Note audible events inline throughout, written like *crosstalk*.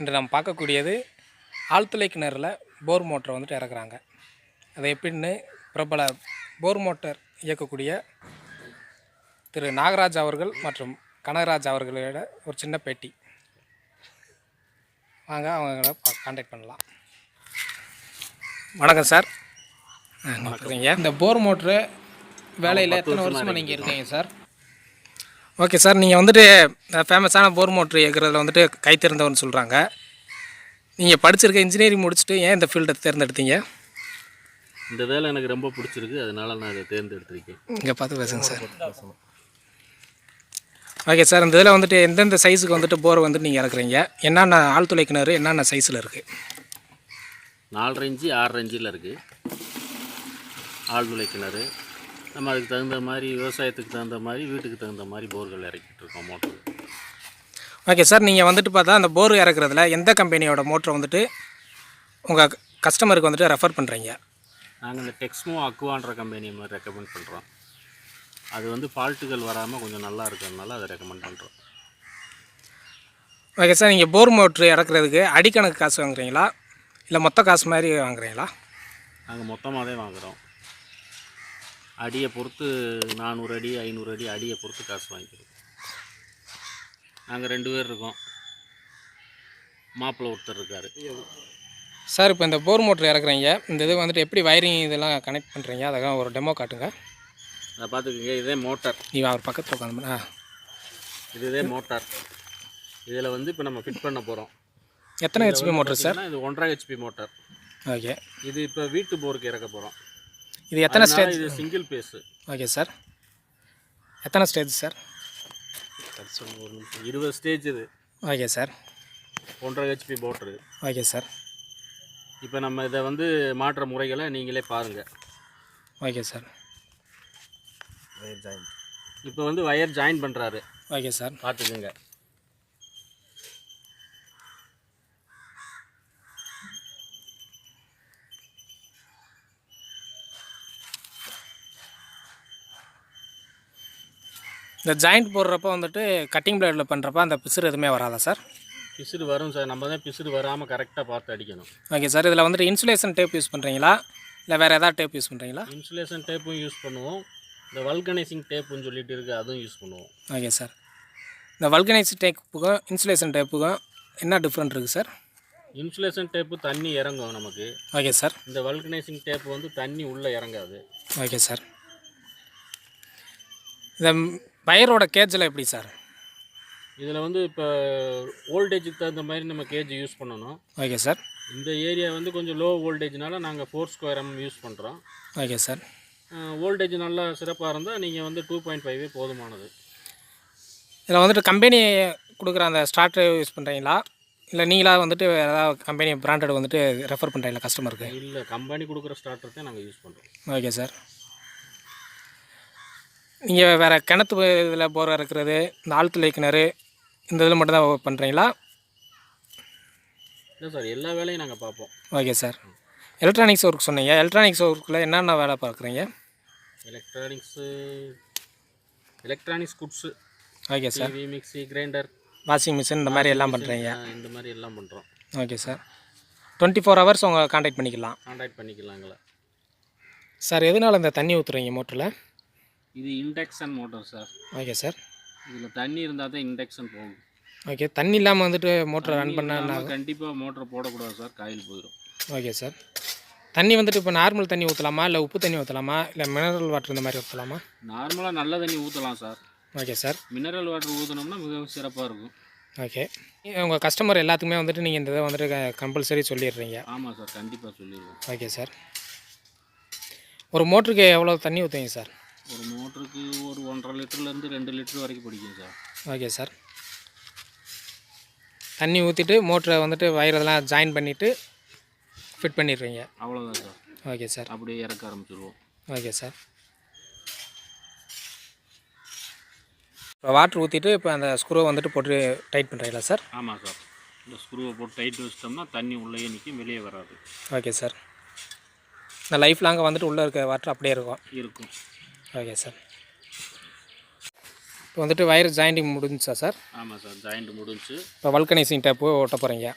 இன்று நாம் பார்க்கக்கூடியது ஆழ்துளை கிணறுல போர் மோட்டரை வந்துட்டு இறக்குறாங்க. அது எப்படின்னு பிரபல போர் மோட்டார் இயக்கக்கூடிய திரு நாகராஜ் அவர்கள் மற்றும் கனகராஜ் அவர்களோட ஒரு சின்ன பேட்டி. வாங்க அவங்கள காண்டாக்ட் பண்ணலாம். வணக்கம் சார். இந்த போர் மோட்ரு வேலையில் எத்தனை வருஷமாக நீங்கள் இருக்கீங்க சார்? ஓகே சார் நீங்கள் வந்துட்டு ஃபேமஸான போர் மோட்ரு இயக்குறதுல வந்துட்டு கை தேர்ந்தவர்னு சொல்கிறாங்க நீங்கள் படிச்சிருக்க இன்ஜினியரிங் முடிச்சுட்டு ஏன் இந்த ஃபீல்டை தேர்ந்தெடுத்தீங்க? இந்த வேலை எனக்கு ரொம்ப பிடிச்சிருக்கு அதனால நான் இதை தேர்ந்தெடுத்திருக்கேன். இங்கே பார்த்து பேசுங்க சார். ஓகே சார் இந்த இதில் வந்துட்டு எந்தெந்த சைஸுக்கு வந்துட்டு போர் வந்துட்டு நீங்கள் இறக்குறீங்க? என்னென்ன ஆழ்துளை கிணறு என்னென்ன சைஸில் இருக்குது நாலரை இன்ச்சு ஆறரை இன்ச்சில் இருக்குது ஆழ்துளை கிணறு நம்ம அதுக்கு தகுந்த மாதிரி விவசாயத்துக்கு தகுந்த மாதிரி வீட்டுக்கு தகுந்த மாதிரி போர்கள் இறக்கிட்டு இருக்கோம் மோட்டர் ஓகே சார் நீங்கள் வந்துட்டு பார்த்தா அந்த போர் இறக்குறதுல எந்த கம்பெனியோட மோட்டரை வந்துட்டு உங்கள் கஸ்டமருக்கு வந்துட்டு ரெஃபர் பண்ணுறீங்க நாங்கள் இந்த டெக்ஸ்மோ அக்வான்ற கம்பெனி மாதிரி ரெக்கமெண்ட் பண்ணுறோம் அது வந்து ஃபால்ட்டுகள் வராமல் கொஞ்சம் நல்லா இருக்கிறதுனால அதை ரெக்கமெண்ட் பண்ணுறோம் ஓகே சார் நீங்கள் போர் மோட்ரு இறக்குறதுக்கு அடிக்கணக்கு காசு வாங்குறீங்களா? இல்லை மொத்த காசு மாதிரி வாங்குறீங்களா? நாங்கள் மொத்தமாக தான் வாங்குகிறோம் அடியை பொறுத்து நானூறு அடி ஐநூறு அடி அடியை பொறுத்து காசு வாங்கிக்கிறோம். நாங்கள் ரெண்டு பேர் இருக்கோம். மாப்பிள்ளை ஒருத்தர் இருக்கார். சார் இப்போ இந்த போர் மோட்ரு இறக்குறீங்க. இந்த இது வந்துட்டு எப்படி வயரிங் இதெல்லாம் கனெக்ட் பண்ணுறீங்க அதெல்லாம் ஒரு டெமோ காட்டுங்க. அதை பார்த்துக்கோங்க. இதே மோட்டார். நீ அவர் பக்கத்தில் உட்காந்து ஆ. இதுதே மோட்டார். இதில் வந்து இப்போ நம்ம ஃபிட் பண்ண போகிறோம் எத்தனை ஹெச்பி மோட்ரு சார்? இது ஒன்றரை ஹெச்பி மோட்டார். ஓகே. இது இப்போ வீட்டு போருக்கு இறக்க போகிறோம் இது எத்தனை ஸ்டேஜ்? இது சிங்கிள் பேஸு ஓகே சார். எத்தனை ஸ்டேஜ் சார்? இருபது ஸ்டேஜ் இது. Okay sir. ஒன்றரை ஹெச்பி மோட்ரு ஓகே சார். இப்போ நம்ம இதை வந்து மாற்ற முறைகளை நீங்களே பாருங்கள் ஓகே சார். இப்போ வந்து வயர் ஜாயின் பண்ணுறாரு ஓகே சார். பார்த்துக்குங்க. இந்த ஜாயிண்ட் போடுறப்ப வந்துட்டு கட்டிங் பிளேடில் பண்ணுறப்ப அந்த பிசுறு எதுவுமே வராதா சார்? பிசுறு வரும் சார். நம்ம தான் பிசுறு வராமல் கரெக்டாக பார்த்து அடிக்கணும். Okay sir. இதில் வந்துட்டு இன்சுலேஷன் டேப் யூஸ் பண்ணுறீங்களா இல்லை வேறு ஏதாவது டேப் யூஸ் பண்ணுறீங்களா இன்சுலேஷன் டேப்பும் யூஸ் பண்ணுவோம். இந்த வல்கனைசிங் டேப்புன்னு சொல்லிட்டு இருக்குது அதுவும் யூஸ் பண்ணுவோம். Okay sir. இந்த வல்கனைஸ் டேப்புக்கும் இன்சுலேஷன் டேப்புக்கும் என்ன டிஃப்ரெண்ட் இருக்குது சார்? இன்சுலேஷன் டேப்பு தண்ணி இறங்கும் நமக்கு. Okay sir. இந்த வல்கனைசிங் டேப் வந்து தண்ணி உள்ளே இறங்காது. Okay sir. இந்த வயரோட கேஜில் எப்படி சார்? இதில் வந்து இப்போ வோல்டேஜுக்கு தகுந்த மாதிரி நம்ம கேஜ் யூஸ் பண்ணணும். Okay sir. இந்த ஏரியா வந்து கொஞ்சம் லோ வோல்டேஜ்னால நாங்கள் ஃபோர் ஸ்கொயர் எம் யூஸ் பண்ணுறோம். Okay sir. வோல்டேஜ் நல்லா சிறப்பாக இருந்தால் நீங்கள் வந்து டூ பாயிண்ட் ஃபைவே போதுமானது. இதில் வந்துட்டு கம்பெனி கொடுக்குற அந்த ஸ்டார்டர் யூஸ் பண்ணுறீங்களா? இல்லை நீங்களாக வந்துட்டு ஏதாவது கம்பெனி பிராண்டட் வந்துட்டு ரெஃபர் பண்ணுறீங்களா கஸ்டமருக்கு இல்லை கம்பெனி கொடுக்குற ஸ்டார்டர் தான் நாங்கள் யூஸ் பண்ணுறோம். Okay sir. நீங்கள் வேறு கிணத்து இதில் போர் இறக்குறது இந்த ஆழ்துளை கிணறு இந்த இதில் மட்டும் தான் பண்ணுறீங்களா இல்லை சார் எல்லா வேலையும் நாங்கள் பார்ப்போம். ஓகே சார் எலக்ட்ரானிக்ஸ் ஒர்க் சொன்னீங்க. எலக்ட்ரானிக்ஸ் ஒர்க்கில் என்னென்ன வேலை பார்க்குறீங்க? Electronics electronics goods okay sir TV mixie grinder washing machine இந்த மாதிரி எல்லாம் பண்ணுறீங்க இந்த மாதிரி எல்லாம் பண்ணுறோம் okay sir twenty four hours உங்கள் காண்டாக்ட் பண்ணிக்கலாம். கான்டாக்ட் பண்ணிக்கலாங்களா? சார் எதனால் இந்த தண்ணி ஊற்றுறீங்க மோட்டரில் இது induction motor sir. Okay sir. இதில் தண்ணி இருந்தால் தான் இண்டக்ஷன் போகும். ஓகே தண்ணி இல்லாமல் வந்துட்டு மோட்டர் ரன் பண்ண என்ன ஆகும்? கண்டிப்பாக மோட்டர் போடக்கூடாது சார் காயில் போயிடும் ஓகே சார். தண்ணி வந்துட்டு இப்போ நார்மல் தண்ணி ஊற்றலாமா இல்லை உப்பு தண்ணி ஊற்றலாமா இல்லை மினரல் வாட்டர் இந்த மாதிரி ஊற்றலாமா நார்மலாக நல்ல தண்ணி ஊற்றலாம் sir. Okay sir. Mineral water ஊற்றினோம்னா மிகவும் சிறப்பாக இருக்கும். ஓகே. உங்கள் கஸ்டமர் எல்லாத்துக்குமே வந்துட்டு நீங்கள் இந்த இதை வந்துட்டு கம்பல்சரி சொல்லிடுறீங்க. ஆமாம் சார் கண்டிப்பாக சொல்லிடுவோம். Okay sir. ஒரு மோட்டருக்கு எவ்வளோ தண்ணி ஊற்றுவீங்க சார்? ஒரு மோட்டருக்கு ஒரு ஒன்றரை லிட்டர்லேருந்து ரெண்டு லிட்டர் வரைக்கும் பிடிக்கும் சார். Okay sir. தண்ணி ஊற்றிட்டு மோட்டரை வந்துட்டு வயரெல்லாம் ஜாயின் பண்ணிவிட்டு ஃபிட் பண்ணிடுறீங்க. அவ்வளோதான் சார். Okay sir. அப்படியே இறக்க ஆரம்பிச்சிடுவோம் ஓகே சார். இப்போ வாட்ரு ஊற்றிட்டு இப்போ அந்த ஸ்க்ரூவை வந்துட்டு போட்டு டைட் பண்ணுறீங்களா சார்? ஆமாம் சார். இந்த ஸ்க்ரூவை போட்டு டைட் வச்சிட்டோம்னா தண்ணி உள்ளே நிற்கும் வெளியே வராது. Okay sir. இந்த லைஃப் லாங்காக வந்துட்டு உள்ளே இருக்க வாட்டர் அப்படியே இருக்கும். இருக்கும். Okay sir. இப்போ வந்துட்டு வயர் ஜாயிண்டிங் முடிஞ்சுச்சா சார்? ஆமாம் சார் ஜாயிண்ட் முடிஞ்சு இப்போ வல்கனைசிங் டேப்பு ஓட்ட போகிறீங்க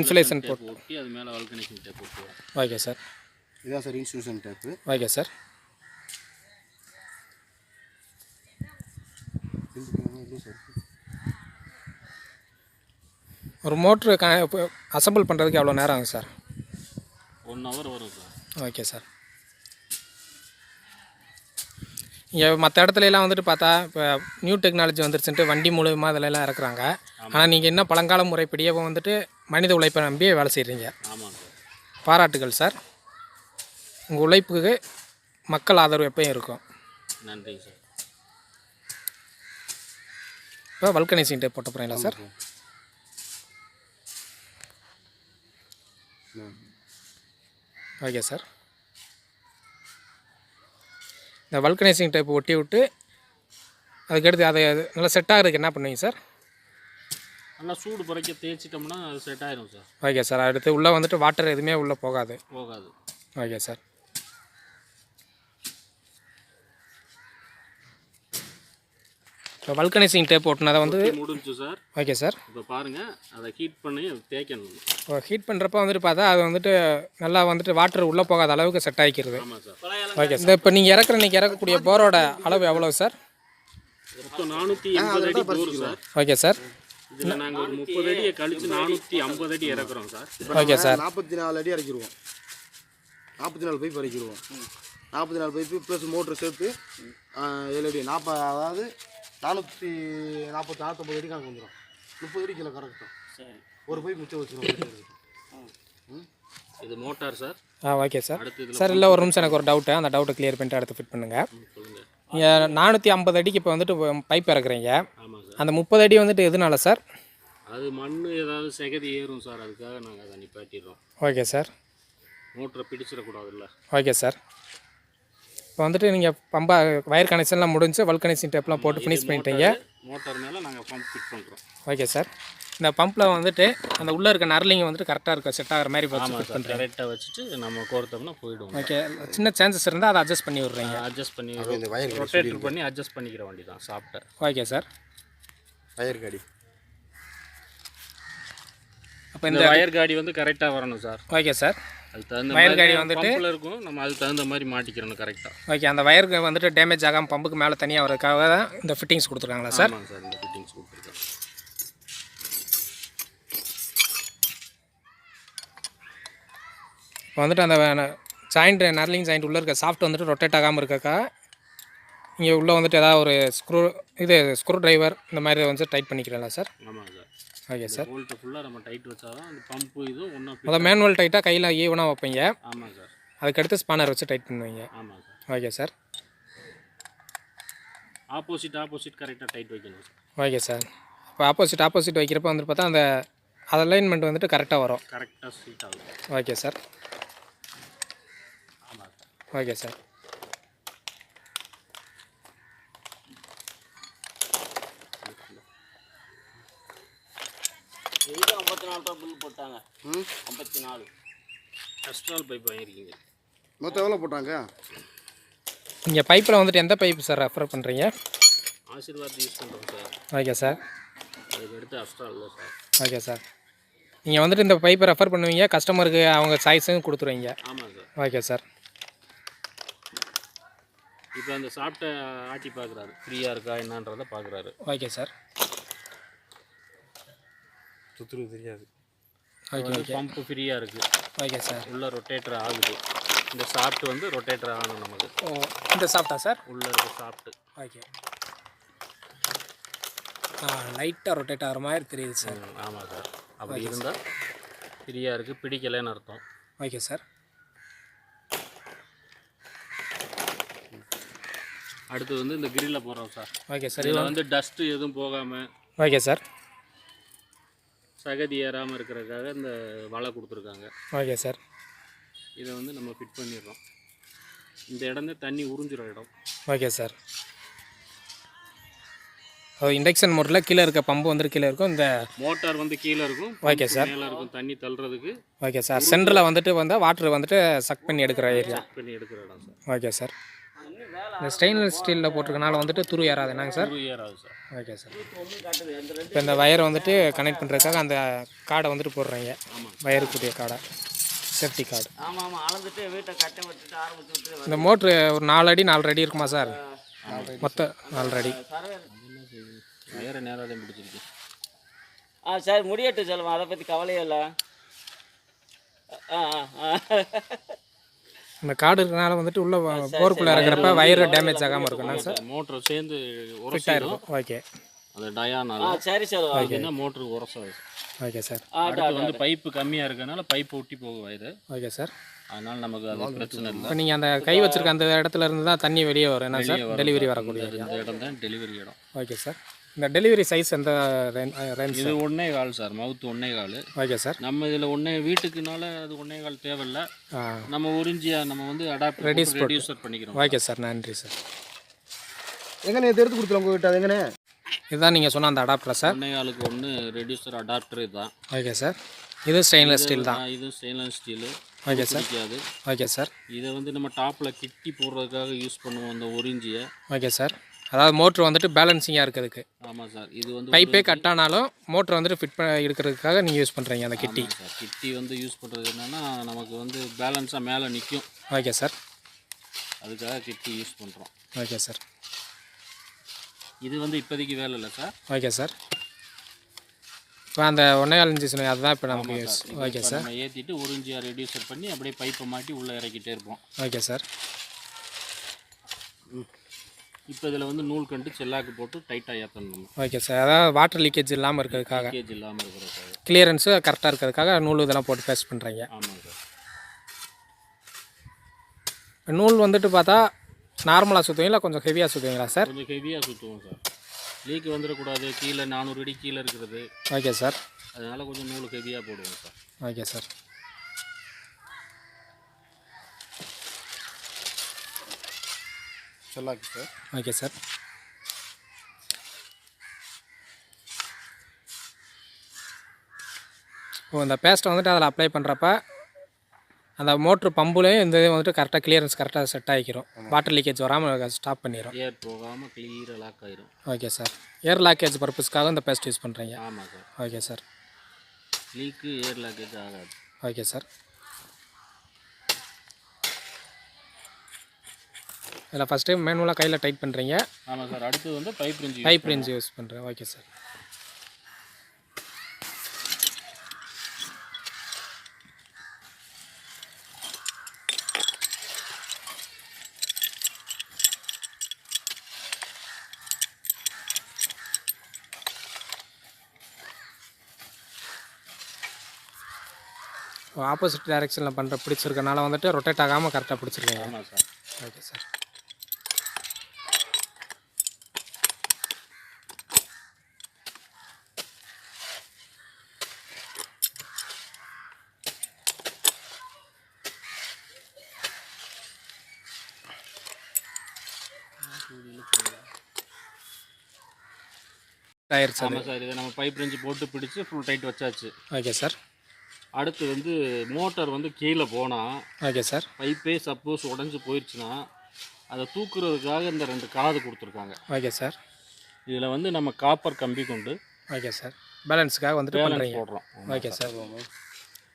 Insulation டேப் ஒட்டி அது மேலே வல்கனேஷன் டேப் போட்டுருவோம் ஓகே சார். இதான் sir institution tape okay sir. ஒரு மோட்ரு க அசம்பிள் பண்ணுறதுக்கு எவ்வளோ நேரம் ஆகும் சார்? ஒன் ஹவர் வரும் சார். Okay sir. இங்கே மற்ற இடத்துல எல்லாம் வந்துட்டு பார்த்தா இப்போ நியூ டெக்னாலஜி வந்துருச்சுன்ட்டு வண்டி மூலியமாக அதில் எல்லாம் இறக்குறாங்க. ஆனால் நீங்கள் என்ன பழங்கால முறைப்படியே வந்துட்டு மனித உழைப்பை நம்பி வேலை செய்கிறீங்க பாராட்டுகள் சார் உங்கள் உழைப்புக்கு மக்கள் ஆதரவு எப்பயும் இருக்கும். நன்றிங்க சார் இப்போ வல்கனைசிங் டேப் போட்ட போகிறீங்களா சார் ஓகே சார் இந்த வல்கனைசிங் டைப் ஒட்டி விட்டு அதுக்கடுத்து அதை நல்லா செட் ஆகிறதுக்கு என்ன பண்ணுவீங்க சார் நல்லா சூடு குறைக்க தேய்ச்சிட்டோம்னா அது செட் ஆயிரும் சார் ஓகே சார் அடுத்து உள்ளே வந்துட்டு வாட்டர் எதுவுமே உள்ளே போகாது. போகாது. ஓகே சார் இப்போ வல்கனைசிங் டேப் ஓட்டுனதை வந்து முடிஞ்சு சார். ஓகே சார் இப்போ பாருங்கள் அதை ஹீட் பண்ணி தேய்க்கணும். இப்போ ஹீட் பண்ணுறப்ப வந்துட்டு பார்த்தா அது வந்துட்டு நல்லா வந்துட்டு வாட்டர் உள்ளே போகாத அளவுக்கு செட் ஆகிக்கிறது ஓகே சார். இப்போ நீங்கள் இறக்குற இன்றைக்கி இறக்கக்கூடிய போரோட அளவு எவ்வளோ சார் மொத்தம் நானூற்றி ஓகே சார் இதில் நாங்கள் ஒரு முப்பது அடியை கழிச்சு நானூற்றி ஐம்பது அடி இறக்குறோம் சார் ஓகே சார் நாற்பத்தி நாலு அடி இறக்கிடுவோம் நாற்பத்தி நாலு பைப் இறக்கிடுவோம் நாற்பத்தி நாலு பைப்பு ப்ளஸ் மோட்ரு சேர்த்து ஏழு அடி. நாற்பது அதாவது நானூற்றி நாற்பத்தி நாற்பத்தொம்பது அடி கணக்கு வந்துடும் முப்பது அடி கிலோ கரெக்டும் சரி. ஒரு பைப் மிச்சம் வச்சுருவோம் இது மோட்டார் சார்? ஆ ஓகே சார். சார் இல்லை ஒரு நிமிஷம் எனக்கு ஒரு டவுட்டு அந்த டவுட்டை கிளியர் பண்ணிட்டு அடுத்து ஃபிட் பண்ணுங்கள் நீங்கள் நானூற்றி ஐம்பது அடிக்கு இப்போ வந்துட்டு பைப் இறக்குறீங்க. ஆமாம் சார். அந்த முப்பது அடி வந்துட்டு எதுனால சார்? அது மண் ஏதாவது செகதி ஏறும் சார். அதுக்காக நாங்கள் அதை நிப்பாட்டிடுறோம். Okay sir. மோட்டரை பிடிச்சிடக்கூடாதுல்ல. Okay sir. இப்போ வந்துட்டு நீங்கள் பம்பா வயர் கனெக்ஷன்லாம் முடிஞ்சு வல் கனெக்ஷன் டேப்லாம் போட்டு ஃபினிஷ் பண்ணிட்டீங்க. மோட்டார் மேலே நாங்கள் பம்ப் ஃபிட் பண்ணுறோம் ஓகே சார் இந்த பம்பில் வந்துட்டு அந்த உள்ளே இருக்க நரலிங்க வந்துட்டு கரெக்டாக இருக்கும் செட் ஆகிற மாதிரி வச்சு ஆமாம் ஃபிட் சார் பண்ணுறேன் கரெக்டாக வச்சுட்டு நம்ம கோர்த்தோம்னா போயிடும் ஓகே சின்ன சான்சஸ் இருந்தால் அதை அட்ஜஸ்ட் பண்ணி விட்றீங்க. அட்ஜஸ்ட் பண்ணி இந்த வயர் ரொட்டேட்டர் பண்ணி அட்ஜஸ்ட் பண்ணிக்கிற வண்டி தான் சாப்பிட்ட ஓகே சார் வயர் காடி. அப்போ இந்த வயர் காடி வந்து கரெக்டாக வரணும் சார் ஓகே சார் அதுக்கு தகுந்த வயர் காடி வந்துட்டு- இருக்கும். நம்ம அதுக்கு தகுந்த மாதிரி மாட்டிக்கிறணும் கரெக்டாக ஓகே அந்த வயருக்கு வந்துட்டு டேமேஜ் ஆகாமல் பம்புக்கு மேலே தனியாக வரதுக்காக தான் இந்த ஃபிட்டிங்ஸ் கொடுத்துருக்காங்களா சார் ஆமாங்க சார் இந்த ஃபிட்டிங்ஸ் கொடுத்துருக்கேன் இப்போ வந்துட்டு அந்த ஜாயிண்ட் நர்லிங் ஜாயிண்ட் உள்ளே இருக்க சாஃப்ட் வந்துட்டு ரொட்டேட் ஆகாமல் இருக்கக்கா? இங்கே உள்ளே வந்துட்டு ஏதாவது ஒரு ஸ்க்ரூ இது ஸ்க்ரூ டிரைவர் இந்த மாதிரி வந்து டைட் பண்ணிக்கிறீங்களா சார் ஆமாங்க சார் ஓகே சார். போல்ட்டு ஃபுல்லாக நம்ம டைட் வச்சா தான் அந்த பம்பு இதுவும் ஒன்றா முதல் மேனுவல் டைட்டாக கையில் ஈவனாக வைப்பீங்க. ஆமாங்க சார். அதுக்கடுத்து ஸ்பானர் வச்சு டைட் பண்ணுவீங்க. ஆமாங்க sir. Okay sir. Opposite opposite கரெக்டாக டைட் வைக்கணும் சார். Okay sir. இப்போ ஆப்போசிட் ஆப்போசிட் வைக்கிறப்ப வந்துட்டு பார்த்தா அந்த அலைன்மெண்ட் வந்துட்டு கரெக்டாக வரும். கரெக்டாக சீட் ஆகும். Okay sir. ஆமாம் சார். ஓகே சார் எதுக்கு ஐம்பத்தி நாலு ரூபா பில் போட்டாங்க. ம் ஐம்பத்தி நாலு கஸ்ட்ரால் பைப் வாங்கியிருக்கீங்க. மொத்தம் எவ்வளோ போட்டாங்க? இங்கே பைப்பில் வந்துட்டு எந்த பைப் சார் ரெஃபர் பண்ணுறீங்க ஆசீர்வாத் யூஸ் பண்ணுறோம் சார் ஓகே சார் அதுக்கு எடுத்து அஸ்ட்ரால் இல்லை சார் ஓகே சார் நீங்கள் வந்துட்டு இந்த பைப்பை ரெஃபர் பண்ணுவீங்க கஸ்டமருக்கு அவங்க சாய்ஸும் கொடுத்துருவீங்க. ஆமாம் சார் ஓகே சார் இப்போ அந்த சாப்பிட்ட ஆட்டி பார்க்குறாரு ஃப்ரீயாக இருக்கா என்னன்றதை பார்க்குறாரு ஓகே சார் சுற்றுறது தெரியாது. ஓகே ஓகே பம்பு ஃப்ரீயாக இருக்குது ஓகே சார் உள்ள ரொட்டேட்டர் ஆகுது. இந்த சாப்பிட்டு வந்து ரொட்டேட்டர் ஆகணும் நமக்கு. ஓ இந்த சாப்பிட்டா சார் உள்ளே இருக்க சாப்பிட்டு ஓகே லைட்டாக ரொட்டேட் ஆகிற மாதிரி தெரியுது சார் ஆமாம் சார் அப்படி இருந்தால் ஃப்ரீயாக இருக்குது பிடிக்கலைன்னு அர்த்தம். ஓகே சார் அடுத்து வந்து இந்த கிரில்ல போடுறோம் சார் ஓகே சார் இதில் வந்து டஸ்ட்டு எதுவும் போகாமல் ஓகே சார் சகதி ஏறாமல் இருக்கிறதுக்காக இந்த வலை கொடுத்துருக்காங்க. Okay sir. இதை வந்து நம்ம ஃபிட் பண்ணிடுறோம். இந்த இடம் தான் தண்ணி உறிஞ்சுற இடம். Okay sir. இண்டக்ஷன் மோட்டில் கீழே இருக்க பம்பு வந்துட்டு கீழே இருக்கும். இந்த மோட்டார் வந்து கீழே இருக்கும். Okay sir. மேலே இருக்கும் தண்ணி தள்ளுறதுக்கு. Okay sir. சென்டரில் வந்துட்டு வந்தால் வாட்டர் வந்துட்டு சக் பண்ணி எடுக்கிற ஏரியா செக் பண்ணி எடுக்கிற இடம் சார். Okay sir. இந்த ஸ்டெயின்லெஸ் ஸ்டீலில் போட்டிருக்கனால வந்துட்டு துரு ஏறாது என்னங்க சார்? சார். Okay sir. இப்போ இந்த வயரை வந்துட்டு கனெக்ட் பண்ணுறதுக்காக அந்த கார்டை வந்துட்டு போடுறீங்க. வயருக்குரிய கார்டை சேஃப்டி கார்டு. ஆமாம் ஆமாம் அளந்துட்டு வீட்டை கட்ட விட்டுட்டு ஆரம்பிச்சு விட்டு இந்த மோட்ரு ஒரு நாலு அடி நாலு அடி இருக்குமா சார்? மொத்தம் நாலு அடி. வயரை தான் பிடிச்சிருக்கு. ஆ சரி முடியட்டும் செல்வம் அதை பற்றி கவலையே இல்லை. ஆ ஆ. இந்த கார்டு இருக்கனால வந்துட்டு உள்ள போருக்குள்ளே இறங்குறப்ப வயரு டேமேஜ் ஆகாமல் இருக்கும்னா சார்? மோட்டர் சேர்ந்து ஃபிட்டாக இருக்கும். ஓகே அந்த டயானால ஆ சரி செல்வம் அதுன்னா மோட்ரு உரசாது. ஓகே சார் அடுத்து வந்து பைப்பு கம்மியாக இருக்கனால பைப்பு ஒட்டி போகும் வயரு ஓகே சார் அதனால நமக்கு அது பிரச்சனை இல்லை. இப்போ நீங்கள் அந்த கை வச்சிருக்க அந்த இடத்துல இருந்து தான் தண்ணி வெளியே வரும். என்ன சார்? டெலிவரி வரக்கூடிய இந்த இடம் தான் டெலிவரி இடம். ஓகே சார் இந்த டெலிவரி சைஸ் எந்த ரேஞ்ச் இது ஒன்னே கால் சார் மவுத்து ஒன்னே கால். ஓகே சார் நம்ம இதில் ஒன்னே வீட்டுக்குனால அது ஒன்னே கால் தேவையில்ல. நம்ம உறிஞ்சியா நம்ம வந்து அடாப்ட் ரெடியூசர் பண்ணிக்கிறோம். ஓகே சார் நன்றி சார் எங்கண்ணே எடுத்து கொடுத்துருவோம் உங்ககிட்ட அது எங்கண்ணே? இதுதான் நீங்கள் சொன்ன அந்த அடாப்டரா சார் ஒன்னே காலுக்கு ஒன்று ரெடியூசர் அடாப்டர் இதுதான். ஓகே சார் இது ஸ்டெயின்லெஸ் ஸ்டீல் தான். இது stainless steel okay sir okay sir இதை வந்து நம்ம டாப்பில் கிட்டி போடுறதுக்காக யூஸ் பண்ணுவோம் அந்த ஒரிஞ்சியை ஓகே சார் அதாவது மோட்ரு வந்துட்டு பேலன்சிங்காக இருக்கிறதுக்கு. ஆமாம் சார். இது வந்து பைப்பே கட் ஆனாலும் மோட்ரு வந்துட்டு ஃபிட் பண்ண இருக்கிறதுக்காக நீங்கள் யூஸ் பண்ணுறீங்க அந்த கிட்டி கிட்டி வந்து யூஸ் பண்ணுறது என்னென்னா நமக்கு வந்து பேலன்ஸாக மேலே நிற்கும் ஓகே சார் அதுக்காக கிட்டி யூஸ் பண்ணுறோம் ஓகே சார் இது வந்து இப்போதைக்கு வேலை இல்லை சார். ஓகே சார் இப்போ அந்த ஒன்றே இன்ச்சு சொன்னீங்க அதுதான் இப்போ நமக்கு யூஸ் ஓகே சார். நம்ம ஏற்றிட்டு ஒரிஞ்சியாக ரெடியூசர் பண்ணி அப்படியே பைப்பை மாட்டி உள்ளே இறக்கிட்டே இருப்போம். ஓகே சார் இப்போ இதில் வந்து நூல் கண்டு செல்லாக்கு போட்டு டைட்டாக ஏற்றணும் ஓகே சார். அதாவது வாட்டர் லீக்கேஜ் இல்லாமல் இருக்கிறதுக்காக. கேஜ் இல்லாமல் இருக்கிறதுக்காக. கிளியரன்ஸு கரெக்டாக இருக்கிறதுக்காக நூல் இதெல்லாம் போட்டு பேஸ்ட் பண்ணுறீங்க ஆமாங்க சார். நூல் வந்துட்டு பார்த்தா நார்மலாக சுற்றுவீங்களா கொஞ்சம் ஹெவியாக சுற்றுவீங்களா சார்? கொஞ்சம் ஹெவியாக சுற்றுவோம் சார். லீக் வந்துடக்கூடாது. கீழே நானூறு அடி கீழே இருக்கிறது. Okay sir. அதனால் கொஞ்சம் நூல் ஹெவியாக போடுவோம் sir. Okay sir. சொல்லாக்கு sir. Okay sir. ஓ இந்த பேஸ்ட்டை வந்துட்டு அதில் அப்ளை பண்ணுறப்ப அந்த மோட்ரு பம்புலேயும் இந்த இது வந்துட்டு கரெக்டாக கிளியரன்ஸ் கரெக்டாக செட் ஆகிக்கிறோம் வாட்டர் லீக்கேஜ் வராமல் ஸ்டாப் பண்ணிடும் ஏர் போகாமல் கிளியராக லாக் ஆயிரும். Okay sir. ஏர் லாக்கேஜ் பர்பஸ்க்காக இந்த பேஸ்ட் யூஸ் பண்ணுறீங்க ஆமாம் sir. Okay sir. Leak air leakage ஆகாது. Okay sir. இதில் ஃபஸ்ட்டு மேனுவலாக கையில் டைட் பண்ணுறீங்க ஆமாம் சார் அடுத்து வந்து pipe wrench pipe wrench use பண்ணுறேன் ஓகே சார் ஆப்போசிட் டைரெக்ஷனில் பண்ணுற பிடிச்சிருக்கனால வந்துட்டு ரொட்டேட் ஆகாமல் கரெக்டாக பிடிச்சிருக்கீங்க. ஆமாம் சார் ஓகே சார் ஆயிடுச்சு அது. ஆமாம் சார் இதை நம்ம பைப் ரிஞ்சி போட்டு பிடிச்சி ஃபுல் டைட் வச்சாச்சு. Okay sir. அடுத்து வந்து மோட்டார் வந்து கீழே போனால் ஓகே சார். பைப்பே சப்போஸ் உடஞ்சி போயிடுச்சுன்னா அதை தூக்குறதுக்காக இந்த ரெண்டு காது கொடுத்துருக்காங்க. Okay sir. இதில் வந்து நம்ம காப்பர் கம்பி கொண்டு ஓகே சார். பேலன்ஸுக்காக வந்துட்டு பேலன்ஸ் போடுறோம். Okay sir.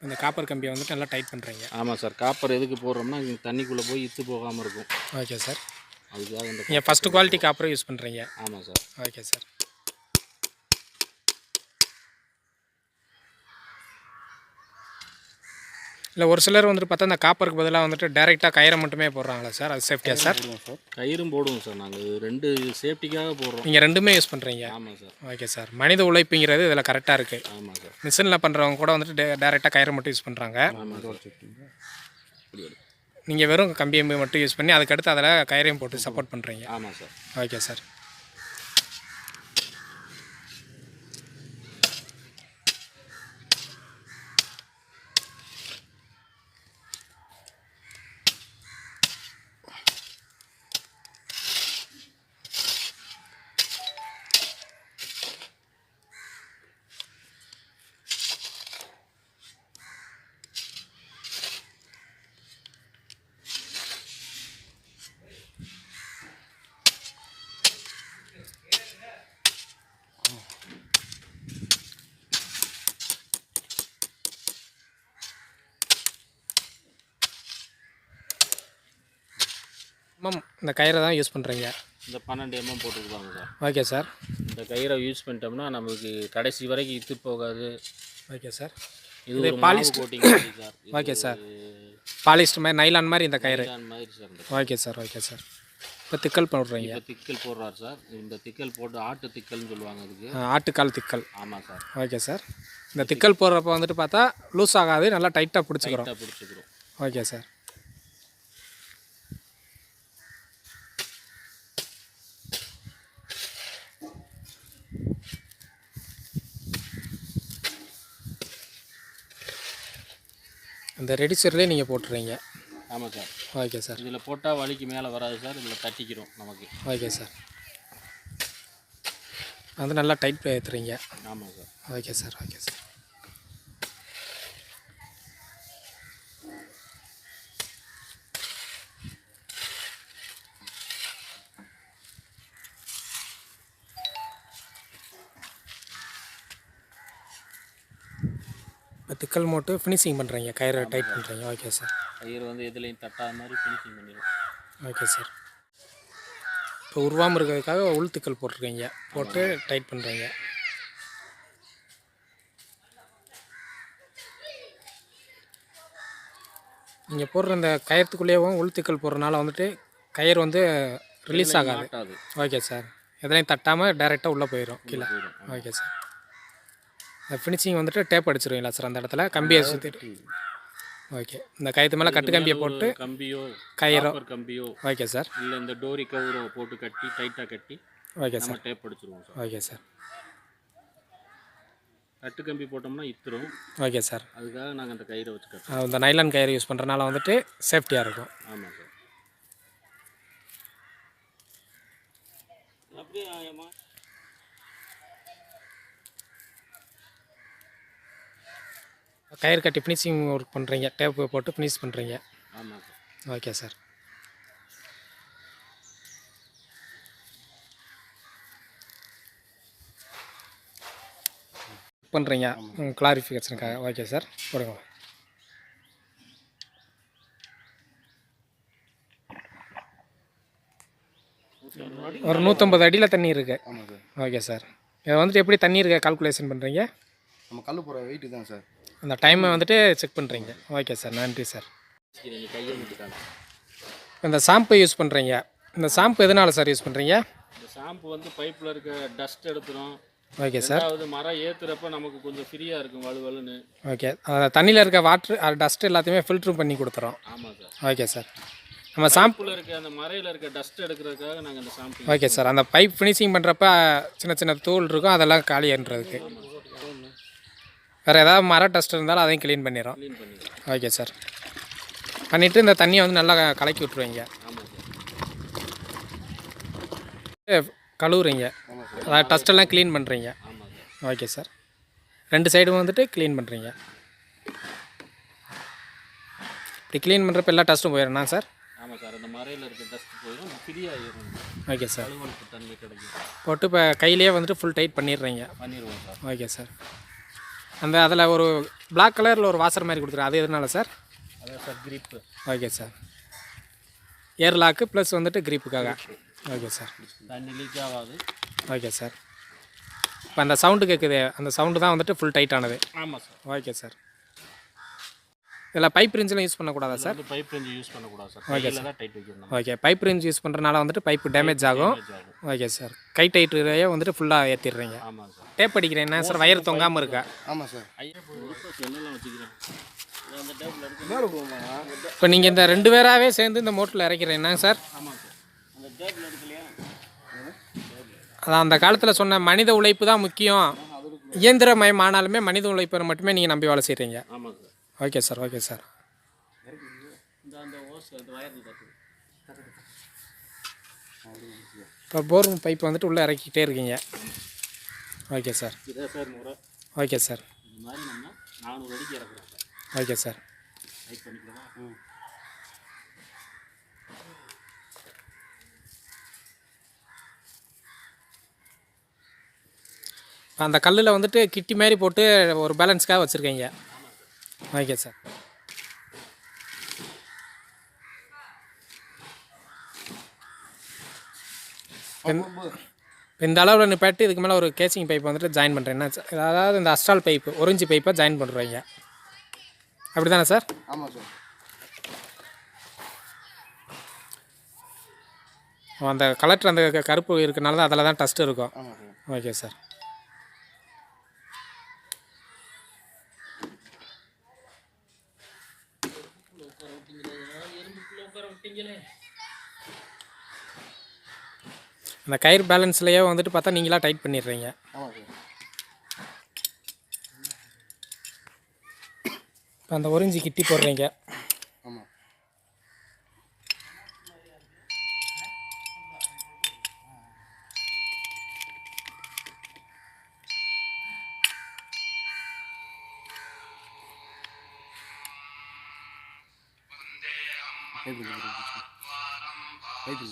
இந்த காப்பர் கம்பியை வந்துட்டு நல்லா டைட் பண்ணுறீங்க ஆமாம் சார். காப்பர் எதுக்கு போடுறோம்னா இங்கே தண்ணிக்குள்ளே போய் இத்து போகாமல் இருக்கும். Okay sir. அதுக்காக இந்த நீங்கள் ஃபஸ்ட்டு குவாலிட்டி காப்பரை யூஸ் பண்ணுறீங்க ஆமாம் சார். Okay sir. இல்லை ஒரு சிலர் வந்துட்டு பார்த்தா அந்த காப்பருக்கு பதிலாக வந்துட்டு டைரெக்டாக கயிறை மட்டுமே போடுறாங்களா சார்? அது சேஃப்டியா சார்? கயிறும் போடுவோம் சார். நாங்கள் இது ரெண்டு சேஃப்டிக்காக போடுறோம். நீங்கள் ரெண்டுமே யூஸ் பண்ணுறீங்க ஆமாம் சார். Okay sir. மனித உழைப்புங்கிறது இதில் கரெக்டாக இருக்குது ஆமாம் சார். மிஷினில் பண்ணுறவங்க கூட வந்துட்டு டேரெக்டாக கயிறை மட்டும் யூஸ் பண்ணுறாங்க ஆமாம் சார். நீங்கள் வெறும் கம்பியை மட்டும் யூஸ் பண்ணி அதுக்கடுத்து அதில் கயிறையும் போட்டு சப்போர்ட் பண்ணுறீங்க ஆமாம் சார். Okay sir. மேம் இந்த கயிறை தான் யூஸ் பண்ணுறீங்க இந்த பன்னெண்டு எம்எம் போட்டுருப்பாங்க சார். Okay sir. இந்த கயிறை யூஸ் பண்ணிட்டோம்னா நமக்கு கடைசி வரைக்கும் இத்து போகாது. Okay sir. இது polished. Coating sir. *coughs* Okay sir. Polyester மாதிரி நைலான் மாதிரி இந்த கயிறு. மாதிரி sir okay sir okay sir. இப்போ திக்கல் போடுறீங்க. இப்போ திக்கல் போடுறாரு சார். இந்த திக்கல் போட்டு ஆட்டு திக்கல்னு சொல்லுவாங்க அதுக்கு. ஆட்டுக்கால் திக்கல். ஆமாம் சார். Okay sir. இந்த திக்கல் போடுறப்ப வந்துட்டு பார்த்தா லூஸ் ஆகாது நல்லா டைட்டாக பிடிச்சிக்கிறோம். பிடிச்சிக்கிறோம். Okay sir. அந்த ரெடிச்சர்லேயே நீங்கள் போட்டுறீங்க. ஆமாம் சார். Okay sir. இதில் போட்டால் வலிக்கு மேலே வராது சார் இதில் தட்டிக்கிறோம் நமக்கு. Okay sir. வந்து நல்லா டைட் ஏற்றுறீங்க ஆமாம் sir. Okay sir okay sir. திக்கல் மோட்டு ஃபினிஷிங் பண்ணுறீங்க கயிறை டைட் பண்ணுறீங்க ஓகே சார் கயிறு வந்து எதுலேயும் தட்டாத மாதிரி ஃபினிஷிங் பண்ணிடும் ஓகே சார் இப்போ உருவாமல் இருக்கிறதுக்காக உள் திக்கல் போட்டிருக்கீங்க. போட்டு டைட் பண்ணுறீங்க நீங்கள் போடுற இந்த கயத்துக்குள்ளேயும் உள் திக்கல் போடுறதுனால வந்துட்டு கயிறு வந்து ரிலீஸ் ஆகாது. ஓகே சார் எதுலையும் தட்டாமல் டைரெக்டாக உள்ளே போயிடும் கீழே. ஓகே சார் இந்த ஃபினிஷிங் வந்துட்டு டேப் அடிச்சிருவீங்களா சார் அந்த இடத்துல? கம்பியை சுற்றிட்டு ஓகே இந்த கயிற்று மேலே கட்டு கம்பியை போட்டு கம்பியோ கயிறோ. கம்பியோ ஓகே சார் இல்லை இந்த டோரி கவுரோ போட்டு கட்டி டைட்டாக கட்டி ஓகே சார் டேப் அடிச்சிருவோம் சார் ஓகே சார் கட்டு கம்பி போட்டோம்னா இத்துரும். ஓகே சார் அதுக்காக நாங்கள் அந்த கயிறை வச்சு கட்டுறோம். இந்த நைலான் கயிறு யூஸ் பண்ணுறனால வந்துட்டு சேஃப்டியாக இருக்கும். ஆமாம் சார் அப்படியே கயிறு கட்டி ஃபினிஷிங் ஒர்க் பண்ணுறீங்க டேப்பு போட்டு ஃபினிஷ் பண்ணுறீங்க ஆமாம் ஓகே சார் பண்ணுறீங்க கிளாரிஃபிகேஷனுக்காக ஓகே சார் போடுங்க. ஒரு நூற்றம்பது அடியில் தண்ணி இருக்கு. ஆமாம் சார் ஓகே சார் இதை வந்துட்டு எப்படி தண்ணி இருக்க கால்குலேஷன் பண்ணுறீங்க நம்ம கல் போகிற வெயிட்டு தான் சார் அந்த டைமை வந்துட்டு செக் பண்ணுறீங்க ஓகே சார் நன்றி சார் இந்த ஷாம்பு யூஸ் பண்ணுறீங்க இந்த ஷாம்பு எதனால் சார் யூஸ் பண்ணுறீங்க இந்த ஷாம்பு வந்து பைப்பில் இருக்க டஸ்ட் எடுத்துரும். ஓகே சார் ரெண்டாவது மரம் ஏற்றுறப்ப நமக்கு கொஞ்சம் ஃப்ரீயாக இருக்கும் வலுவலுன்னு. ஓகே தண்ணியில் இருக்க வாட்ரு டஸ்ட் எல்லாத்தையுமே ஃபில்ட்ரும் பண்ணி கொடுத்துறோம் ஆமாம் சார் ஓகே சார் நம்ம ஷாம்பு பைப்பில் இருக்க அந்த மரையில் இருக்க டஸ்ட் எடுக்கிறதுக்காக நாங்கள் அந்த ஷாம்பு ஓகே சார் அந்த பைப் ஃபினிஷிங் பண்ணுறப்ப சின்ன சின்ன தூள் இருக்கும் அதெல்லாம் காலியான்றதுக்கு வேறு ஏதாவது மர டஸ்ட் இருந்தாலும் அதையும் க்ளீன் பண்ணிடுறோம். ஓகே சார் பண்ணிவிட்டு இந்த தண்ணியை வந்து நல்லா கலக்கி விட்ருவீங்க கழுவுறீங்க. அதாவது டஸ்ட் எல்லாம் க்ளீன் பண்ணுறீங்க ஓகே சார் ரெண்டு சைடும் வந்துட்டு க்ளீன் பண்ணுறீங்க இப்படி க்ளீன் பண்ணுறப்ப எல்லா டஸ்ட்டும் போயிடும்னா சார் ஆமாம் சார் அந்த மரையில் இருக்க டஸ்ட் போயிடும். ஃப்ரீயாகிடும் ஓகே சார் போட்டு இப்போ கையிலேயே வந்துட்டு ஃபுல் டைட் பண்ணிடுறீங்க. பண்ணிடுவோம் சார் ஓகே சார் அந்த அதில் ஒரு Black கலரில் ஒரு வாசர் மாதிரி கொடுத்துருங்க அது எதனால சார்? அதான் sir grip okay sir. Air lock plus வந்துட்டு கிரீப்புக்காக ஓகே சார். தண்ணி லீக் ஆகாது. Okay sir. இப்போ அந்த சவுண்டு கேட்குது அந்த சவுண்டு தான் வந்துட்டு ஃபுல் டைட் ஆனது. ஆமாம் சார். Okay sir. இதில் பைப் ரிஞ்செலாம் யூஸ் பண்ணக்கூடாதா சார் வந்து பைப் ரெஞ்சு யூஸ் பண்ணக்கூடாது சார் கையில் தான் டைட் வைக்கணும். ஓகே பைப் ரிஞ்ச் யூஸ் பண்ணுறனால வந்துட்டு பைப்பு டேமேஜ் ஆகும். ஓகே சார் கை டைட்டுறையே வந்துட்டு ஃபுல்லாக ஏற்றிடுறீங்க ஆமாம் சார் டேப் அடிக்கிறேன் என்ன சார் வயர் தொங்காமல் இருக்கா? ஆமாம் சார் ஐயா வச்சுக்கிறேன்? இப்போ நீங்கள் இந்த ரெண்டு பேராகவே சேர்ந்து இந்த மோட்டரில் இறக்கிறேன் என்னங்க சார் சார் அதான் அந்த காலத்தில் சொன்ன மனித உழைப்பு தான் முக்கியம். இயந்திரமயமானாலுமே மனித உழைப்பை மட்டுமே நீங்கள் நம்பி வேலை செய்கிறீங்க ஆமாம் sir okay sir okay sir. இப்போ போர் பைப் வந்துட்டு உள்ளே இறக்கிட்டே இருக்கீங்க. Okay sir. Okay sir. நானூறு ஓகே சார். டைப் அந்த கல்லில் வந்துட்டு கிட்டி மாதிரி போட்டு ஒரு பேலன்ஸ்க்காக வச்சுருக்கீங்க. ஓகே சார் இந்த அளவில் நிப்பாட்டி இதுக்கு மேலே ஒரு கேசிங் பைப் வந்துட்டு ஜாயின் பண்ணுறேன் என்ன அதாவது இந்த அஸ்ட்ரால் பைப்பு ஒரிஞ்சி பைப்பை ஜாயின் பண்ணுறீங்க அப்படி தானே சார் ஆமாம் சார் அந்த கலெக்டர் அந்த கருப்பு இருக்கனால தான் அதில் தான் டஸ்ட் இருக்கும் ஓகே சார் அந்த கயிறு பேலன்ஸ்லேயே வந்துட்டு பார்த்தா நீங்களா டைட் பண்ணிடுறீங்க. இப்போ அந்த ஒரிஞ்சி கிட்டி போடுறீங்க.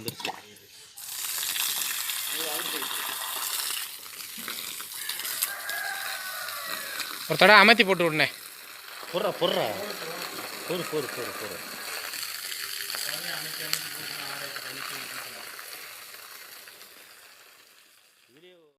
வந்துருச்சு ஒரு தடவை அமர்த்தி போட்டு விடனே பொறா பொறா பொறு பொறு பொறு பொறு